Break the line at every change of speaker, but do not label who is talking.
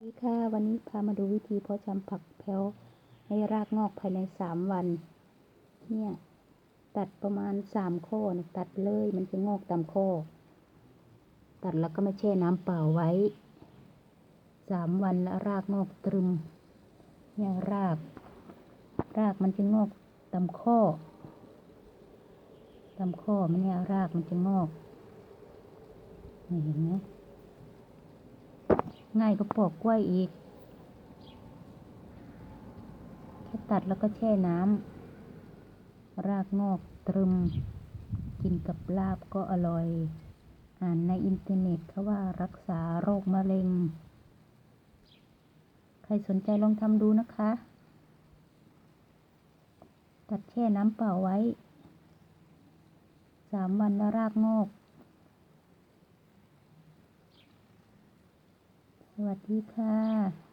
สวัสดีค่ะ วันนี้พามาดูวิธีเพาะชำผักแพ้วให้รากงอกภายในสามวัน เนี่ย ตัดประมาณสามข้อนะตัดเลยมันจะงอกตามข้อ ตัดแล้วก็ไม่แช่น้ำเปล่าไว้สามวันแล้วรากงอกตรึม เนี่ยราก รากมันจะงอกตามข้อตามข้อมันเนี่ยรากมันจะงอกเห็นไหม ง่ายก็ปอกกล้วยอีก แค่ตัดแล้วก็แช่น้ำรากงอกตรึม กินกับลาบก็อร่อย อ่านในอินเทอร์เน็ตเขาว่ารักษาโรคมะเร็ง ใครสนใจลองทำดูนะคะ ตัดแช่น้ำเปล่าไว้สามวันแล้วรากงอก วัสดีค่ะ